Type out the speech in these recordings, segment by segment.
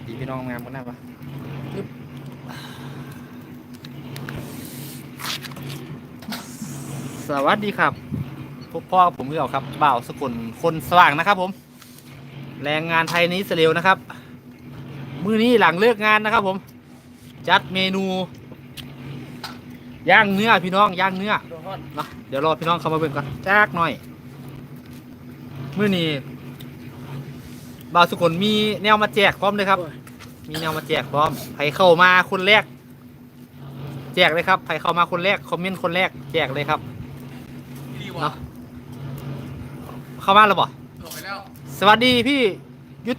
วัสดีพี่น้องงามกันได้ปะสวัสดีครับพวกพ่อผมเก่าครับบ่าวสกุลคนสว่างนะครับ ผม แรงงานไทยในอิสราเอลนะครับ มื้อนี้หลังเลิกงานนะครับ ผม จัดเมนูย่างเนื้อพี่น้องย่างเนื้อเนาะเดี๋ยวรอพี่น้องเข้ามาเบิ่งก่อนจักหน่อยมื้อนี้ บ่าวสกุลมีแนวมาแจกพร้อมเลยครับ มีแนวมาแจกพร้อมใครเข้ามาคนแรก แจกเลยครับใครเข้ามาคนแรกคอมเมนต์คนแรกแจกเลยครับดีเนาะวะเข้ามาแล้วบ่จบไปแล้วสวัสดีพี่ยุท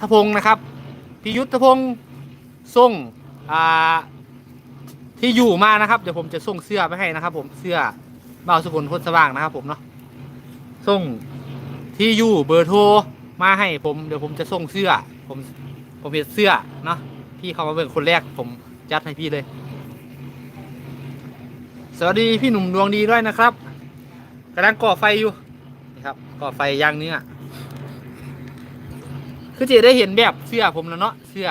ธพงศ์นะครับ พี่ยุทธพงศ์ส่งอ่าที่อยู่มานะครับ เดี๋ยวผมจะส่งเสื้อไปให้นะครับ ผมเสื้อบ่าวสกุลคนสว่างนะครับ ผมเนาะส่งที่อยู่เบอร์โทร มาให้ผมเดี๋ยวผมจะส่งเสื้อ ผมผมเห็นเสื้อเนาะพี่เข้ามาเบิ่งคนแรกผมจัดให้พี่เลย สวัสดีพี่หนุ่มดวงดีด้วยนะครับกำลังก่อไฟอยู่นี่ครับก่อไฟย่างเนื้อคือจะได้เห็นแบบเสื้อผมแล้วเนาะเสื้อ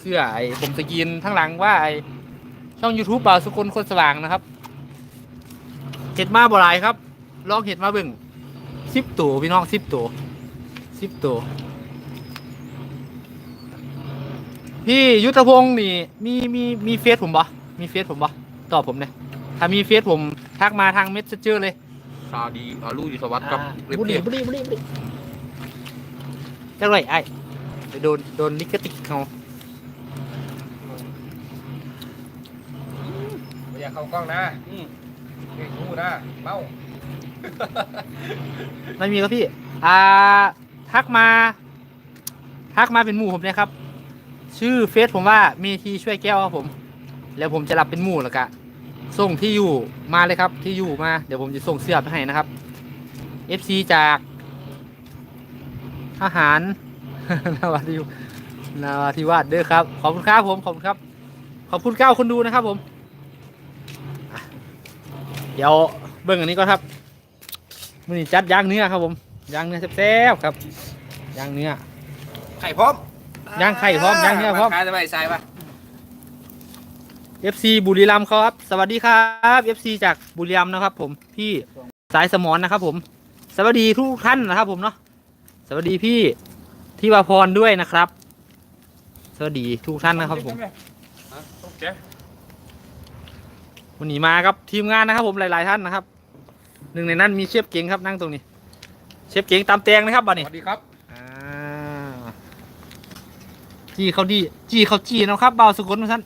เสื้อไอ้ผมสกรีนทั้งหลังว่าไอ้ช่อง YouTube บ่าวสุคนคนสว่างนะครับเห็ดมาบ่หลายครับ ลองเห็ดมาเบิ่งสิบตัวพี่น้องสิบตัว สิบตัว พี่ยุทธพงศ์นี่ มีมีมีเฟซผมปะมีเฟซผมปะตอบผมเนี่ยถ้ามีเฟซผมทักมาทางเมสเซนเจอร์เลยซาดีอาลูอยู่สวัสดิ์กับเรียบบุหเรีรี่ยบบุหรี่บุหรี่บุหรี่จังไรไอ้ไปโดนโดนลิขติดเขาไม่อยากเข้ากล้องนะเด็กหูนะเมา ไม่มีครับพี่ อ่า ทักมาทักมาเป็นหมู่ผมเลยครับ ชื่อเฟซผมว่าเมทีช่วยแก้วครับผม แล้วผมจะรับเป็นหมู่แล้วก็ส่งที่อยู่มาเลยครับ ที่อยู่มาเดี๋ยวผมจะส่งเสื้อไปให้นะครับ FC จากทหารนาวาธินาวาธิวาสเด้อครับ ขอบคุณครับผมขอบคุณครับ ขอบคุณเก้าคนดูนะครับ ผม เดี๋ยวเบิ่งอันนี้ก่อนครับมันนี้จัดย่างเนื้อครับผม ย่างเนื้อแซ่บๆครับย่างเนื้อ ไข่พร้อมย่างไข่พร้อมย่างเนื้อพร้อม ขายจะไปใส่ปะ FC บุรีรัมย์ครับ สวัสดีครับ FC จากบุรีรัมย์นะครับ ผมพี่สายสมอนนะครับ ผม สวัสดีทุกท่านนะครับ ผมเนาะสวัสดีพี่ที่วาพรด้วยนะครับ สวัสดีทุกท่านนะครับ ผมโอเควันนี้มาครับทีมงานนะครับ ผมหลาย ๆ ท่านนะครับ หนึ่งในนั้นมีเชฟเก่งครับนั่งตรงนี้ เชฟเก่งตามแตงนะครับบัดสนี้วัสดีครับ อ่าจีเขาดีจีเขาจีนะครับเบาสกุลมาท่าน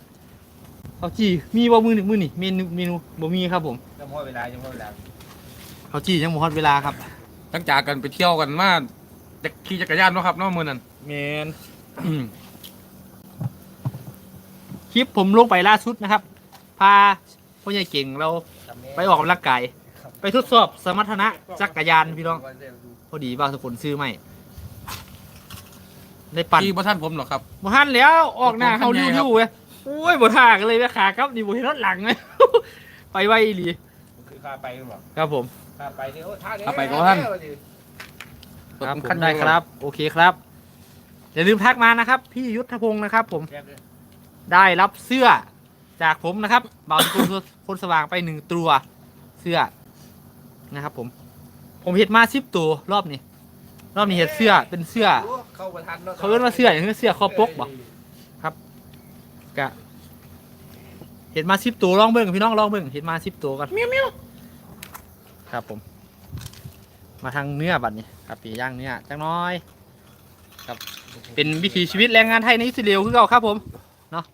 เขาจีมีบ่มือหนึ่งมือนี่เมนูเมนูบ่มีครับผมจะพอเวลาจะพอเวลาเขาจียังบ่ฮอดเวลาครับตั้งจากกันไปเที่ยวกันมาจะขี่จักรยานเนาะครับเนาะมือนั้นเมนคลิปผมลงไปล่าสุดนะครับ พาพ่อใหญ่เก่งเราไปออกกำลังกาย ไปทดสอบสมรรถนะจักรยานพี่น้อง พอดีเบาสกุลซื้อใหม่ได้ปั่นขี่บ่ท่านผมหรอกครับบ่ทันแล้วออกหน้าผมเขาทำไงริ้วๆเว้ยโอ้ยบ่ท่ากันเลยแม่ขาครับนี่บ่เห็นรถหลังเลยไปไวอีหลีคือข้าไปหรือเปล่าครับผมข้าไปเนี่ยโอ้ท่าเนี้ข้าไปกับท่านครับผมขั้นได้ครับ โอเคครับอย่าลืมทักมานะครับ พี่ยุทธพงศ์นะครับ ผมเรียบเลยได้รับเสื้อจากผมนะครับบ่าวสกุลคนสว่างไปหนึ่งตัวเสื้อ นะครับผม ผมเห็ดมาสิบตัวรอบนี้รอบนี้เห็ดเสื้อเป็นเสื้อ เข้าประทันแล้วเขาเรียกว่าเสื้ออย่างนี้เสื้อคอปกบ่กะเห็ดมาสิบตัวลองเบิ่งพี่น้องลองเบิ่งเห็ดมาสิบตัวกันเมียวเมียวครับผม มาทางเนื้อบัดนี้ครับปีย่างเนื้อจังน้อย ครับ เป็นวิถีชีวิตแรงงานไทยในอิสราเอลคือเก่าครับผมเนาะ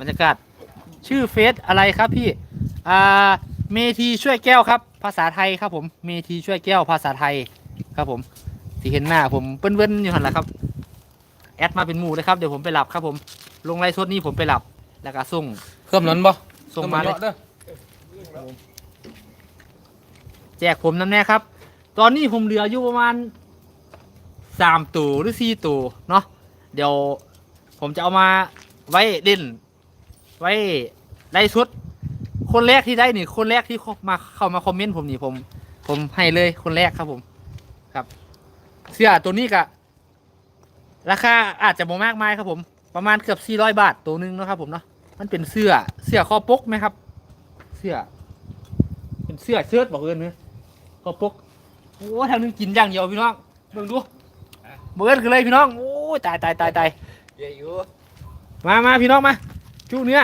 บรรยากาศชื่อเฟซอะไรครับพี่อ่าเมทีช่วยแก้วครับ ภาษาไทยครับผมเมทีช่วยแก้วภาษาไทยครับผมที่เห็นหน้าผมเปิ้นๆอยู่หันแหละครับ แอดมาเป็นหมู่เลยครับเดี๋ยวผมไปหลับครับผม ลงไลฟ์สดนี้ผมไปหลับแล้วก็ส่งเพิ่มนั้นบ่ส่งมาเลยเด้อแจกผมนั่นแน่ครับ ตอนนี้ผมเหลืออยู่ประมาณสามตัวหรือสี่ตัวเนาะเดี๋ยวผมจะเอามาไว้เล่น ไว้ไล่ชุด คนแรกที่ได้นี่ คนแรกที่เข้ามาเข้ามาคอมเมนต์ผมนี่ผม ผมให้เลยคนแรกครับผม ครับ เสื้อตัวนี้กะราคาอาจจะบ่มากมายครับผม ประมาณเกือบ400บาทตัวหนึงเนาะครับผมเนาะมันเป็นเสื้อเสื้อคอปกไหมครับ เสื้อ เป็นเสื้อเชิ้ตบอกเอินเนื้อคอปกโอ้ทางนึงกินอย่างเดียวพี่น้องเบิ่งดูเบิ่งกันเลยพี่น้องโอ้ยตายตายตายตายเยอะอยู่มามาพี่น้องมาจูเนื้อ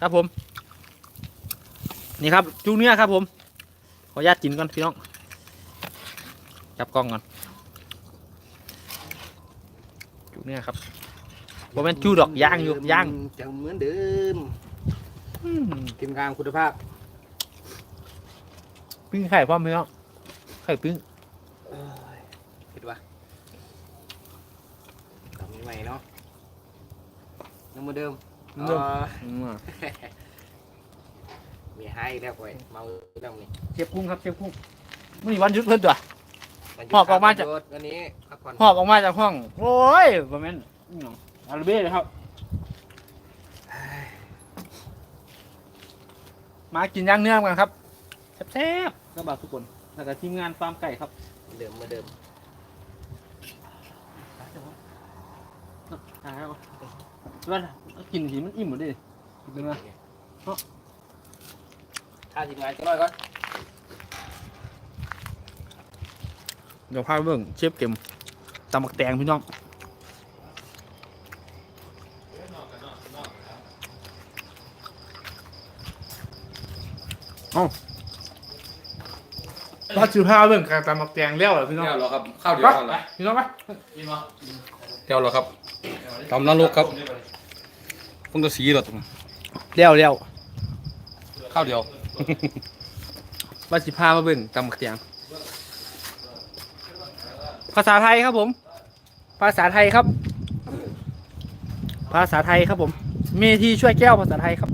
ครับผม นี่ครับจูเนื้อครับผม ขออนุญาตกินก่อนพี่น้อง จับกล้องก่อนจูเนื้อครับบ่แม่นจูดอกย่างอยู่ย่างจังเหมือนเดิมอืมกินกลางคุณภาพ ปิ้งไข่พร้อมพี่น้องไข่ปิ้งเอ้ยคิดว่าทำใหม่เนาะยังเหมือนเดิมเริ่มอ๋ออื มมีให้แล้วก่อยเมาแล้วนี่เชฟกุ้งครับเชฟกุ้งมื่อนี้วันหยุดเพิ่นตัววันหยุดหอบออกมาจาก วันนี้พักผ่อนหอบออกมาจากห้อง โอ้ยบ่แม่นอิหยังอาราเบ้เลยครับมากินย่างเนื้อกันครับแซ่บๆก็บากทุกคนแล้วก็ทีมงานฟาร์มไก่ครับเหมือนเดิมเหมือนเดิมหาเอาว่ากินทีมันอิ่มหมดเลยกินไปมา ถ้าทีมงานก็น้อยก่อนเดี๋ยวพาไปเบิ่งเชฟเก็มตำหมักแตงพี่น้องเอ้าเราจือพาไปเบิ่งการตำหมักแตงแล้วเหรอพี่น้องเดี๋ยวเหรอครับข้าวเดียวไปกันเหรอพี่น้องไปเดี๋ยวเหรอครับตำนรกครับเพิ่งจะสีเหรอตรงเลี้ยวเลี้ยวข้าวเดียว ว่าสิพามาเบิ่งตำหมักแตงภาษาไทยครับผม ภาษาไทยครับ ภาษาไทยครับผม เมทีช่วยแก้วภาษาไทยครับ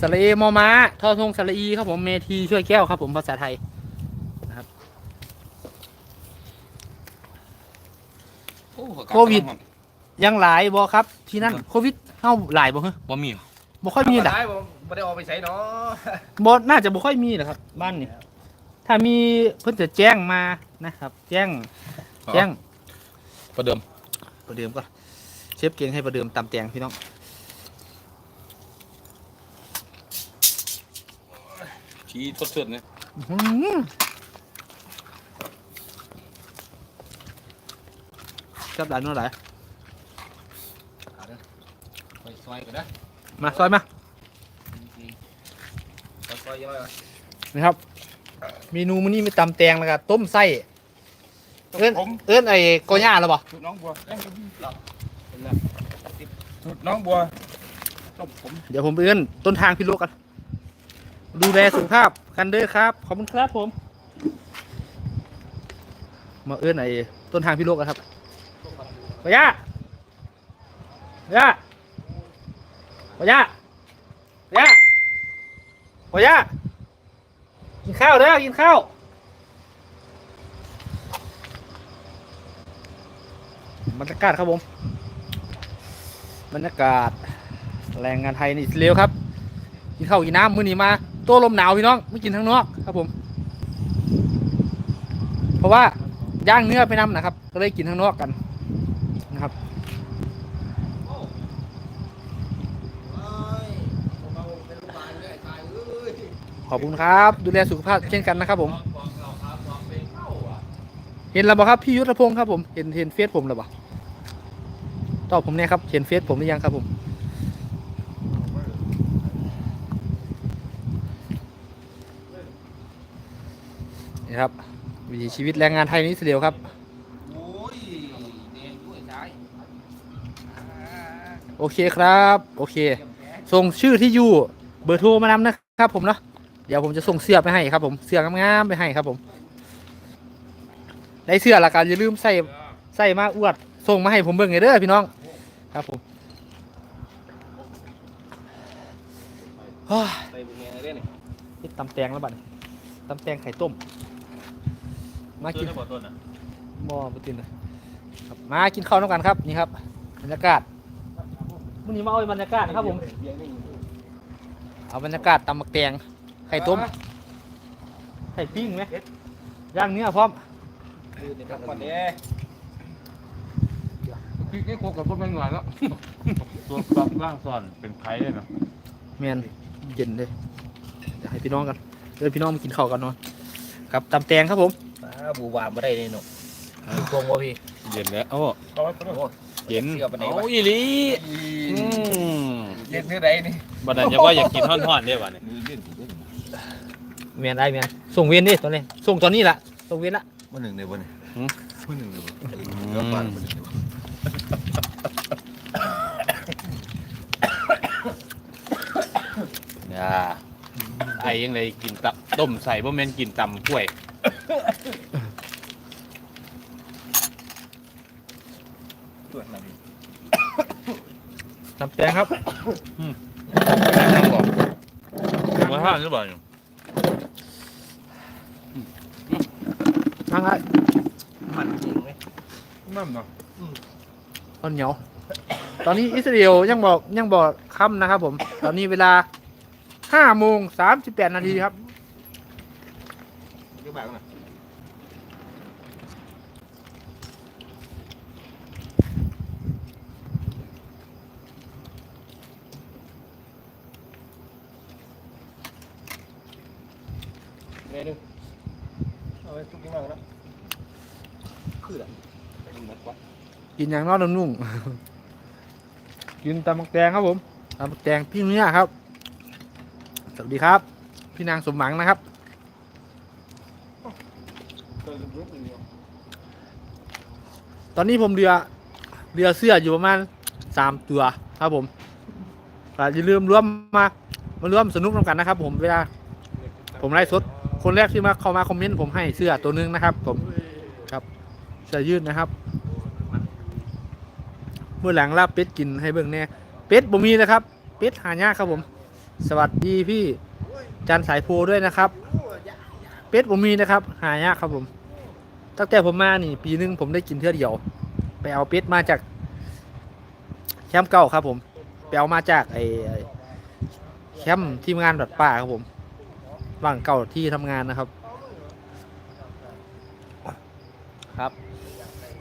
สระเอมอม้าทอทงสระอีครับผมเมทีช่วยแก้วครับผมภาษาไทยโอ้อากาศโควิด ยังหลายบ่ครับ ที่นั่นโควิดเฮาหลายบ่ฮะบ่มีบ่ค่อยมีหรอ ได้ผมไม่ได้ออกไปใส่เนาะบ่น่าจะบ่ค่อยมีหรอกครับ บ้านนี่ถ้ามีเพิ่นจะแจ้งมานะครับ แจ้ง แจ้งประเดิมประเดิมก็เชฟเก่งให้ประเดิมตำแตงพี่น้องชี้ทดเสือนเนี่ยอื้อหือชอบหลานนู้นหลายซอยก่อนนะมาซอยมา ซอยยังไงวะ นะครับ เมนูมื้อนี้มีตำแตงแล้วก็ต้มไส้ เอิ้นเอิ้นไอ้กอย่าแล้วบ่สูตรน้องบัวสูตรน้องบัวต้มผมเดี๋ยวผมไปเอิ้นต้นทางพี่โลกกัน ดูแลสุขภาพกันเด้อครับ ขอบคุณครับผม มาเอิ้นไอ้ต้นทางพี่โลกกันครับกอย่ากอย่ากอย่ากอย่ากอย่ากินข้าวเด้อกินข้าวบรรยากาศครับผม บรรยากาศ แรงงานไทยนอิสราเอลครับ กินข้าวกินน้ำมื้อนี้มาโต้ลมหนาวพี่น้องไม่กินข้งนอกครับผม เพราะว่าย่างเนื้อไปน้ำนะครับ ก็เลยกินข้งนอกกันนะครับ ขอบคุณครับ ดูแลสุขภาพเช่นกันนะครับ ผม เห็นแล้วบ่ครับพี่ยุทธพงศ์ครับผมเห็นเห็นเฟซผมแล้วบ่ตอบผมเนี่ยครับเห็นเฟซผมหรือยังครับผมนี่ครับวิถีชีวิตแรงงานไทยในอิสราเอลครับโอเด่นด้วยซ้ายโอเคครับ โอเค ส่งชื่อที่อยู่ เบอร์โทรมานำนะครับผมเนาะ เดี๋ยวผมจะส่งเสื้อไปให้ครับผมเสื้องามๆไปให้ครับผมได้เสื้อละกันอย่าลืมใส่ใส่มาอวดส่งมาให้ผมเบิ่งเลยเด้อพี่น้อง ครับผมโอ้ยใส่บุญเงี้ยเล่นนี่ตำแตงแล้วบัดนี้ตำแตงไข่ต้ม มากินบ่ต้นอะหม้อปตินเลยครับมากินข้าวน้ำกันครับนี่ครับบรรยากาศวันนี้มาเอาบรรยากาศนะครับผม เอาบรรยากาศตำมักแตง ไข่ต้ม ไข่ปิ้งไหมย่างเนื้อพร้อมคือเดี๋ยวพักผ่อนเด้พี่นี่โคกับพวกแม่งหน่อยแล้วตัวปรับร่างซ่อนเป็นไผ่เลยเนาะแมนเย็นเลยเดี๋ยวให้พี่น้องกันเดี๋ยวพี่น้องมากินข้าวกันเนาะครับตำแตงครับผมป้าบูวามบ่ได้เลยหนูพวงว่าพี่เย็นแล้วโอ้โอ้เย็นเสื้อปานไหนวะโอ้อีหลีอืมเย็นเท่าไรนี่บัดนั้นจะว่าอยากกินท่อนๆได้ป่ะเนี่ ยแมนได้แมนส่งเวียนดิตอนนี้ส่งตอนนี้ละส่งเวียนละวันหนึ่งในวันนี้วันหนึ่งในวันอืเดี๋ยวปั่นมวันหนึ่งในวันอ่าไอ้ยังไงกินตับต้มใส่บ่แม่นกินตำกล้วยตรวจมาดิตำแตงครับนั่งบอกมาท่านหรือเปล่าเนี่ย นั่งไงมันจริงไหมนั่นเนาะตอนเหนียว ตอนนี้อิสราเอลยังบอกยังบอกค่ำนะครับผม ตอนนี้เวลาห้าโมงสามสิบแปดนาทีครับเรียกแบบน่ะ เมนูเอาไว้ทุกที่มากนะ คืออะไรไปดูมัดกว่ากินอย่างนอกนุ่งๆกินตำบักแตงครับผมตำบักแตงพี่เนื้อครับ สวัสดีครับ พี่นางสมหวังนะครับตอนนี้ผมเรือเรือเสื้ออยู่ประมาณสามตัวครับผมก็อย่าลืมร่วมมามาร่วมสนุกนำกันนะครับ ผมเวลาผมไลฟ์สดคนแรกที่มาเข้ามาคอมเมนต์ผมให้เสื้อตัวหนึงนะครับ ผมครับ เสื้อยืดนะครับเมื่อหลังลาบเป็ดกินให้เบิ่งแน่เป็ดบ่มีนะครับ เป็ดหายากครับผม สวัสดีพี่จันสายโพด้วยนะครับ เป็ดบ่มีนะครับ หายากครับผม ตั้งแต่ผมมานี่ ปีหนึงผมได้กินเท่าเดียว ไปเอาเป็ดมาจากแคมป์เก่าครับ ผมไปเอามาจากไอ้แคมป์ทีมงานดัดป่าครับผมว่างเก่าที่ทำงานนะครับ ครับ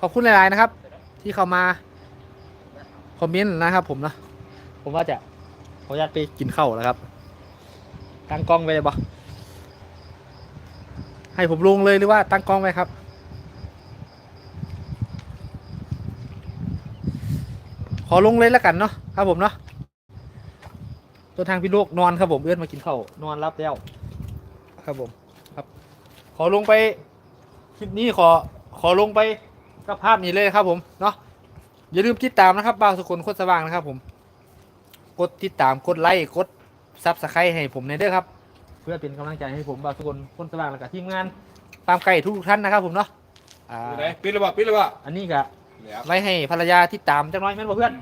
ขอบคุณหลาย ๆ นะครับ ที่เข้ามาคอมเมนต์นะครับ ผมนะผมว่าจะขออนุญาตไปกินข้าวแล้วครับตั้งกล้องไว้เลยปะให้ผมลงเลยหรือว่าตั้งกล้องไว้ครับ ขอลงเลยแล้วกันเนาะครับผมเนาะตัวทางพี่โลกนอนครับผมเอื้อนมากินข้าวนอนรับแล้วครับผมครับ ขอลงไปคลิปนี้ขอขอลงไป กับภาพนี้เลยครับผมเนาะอย่าลืมติดตามนะครับบ่าวสุคนโคตรสว่างนะครับผม กดติดตามกดไลค์กดซับสไครต์ให้ผมในอยเด้อครับ เพื่อเป็นกำลังใจให้ผมบ่าวสุคนโคตรสว่างแล้วก็ทีมงานตามไก่ทุกๆท่านนะครับผมเนาะอ่าไปไหนปิดเลยป่ะปิดเลยป่ะอันนี้ก็ไว้ให้ภรรยาติดตามจังน้อยแม่นบ่เพื่อน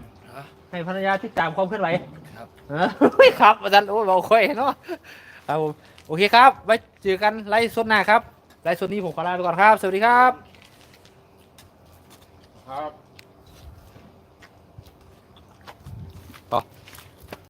ให้ภรรยาติดตามความเคลื่อนไหวครับ เออเฮ้ยครับอาจารย์โอ้ยเบาค่อยเนาะครับผมโอเคครับ ไว้เจอกันไลฟ์สดหน้าครับไลฟ์สดนี้ผมขอลาไปก่อนครับ สวัสดีครับ ครับ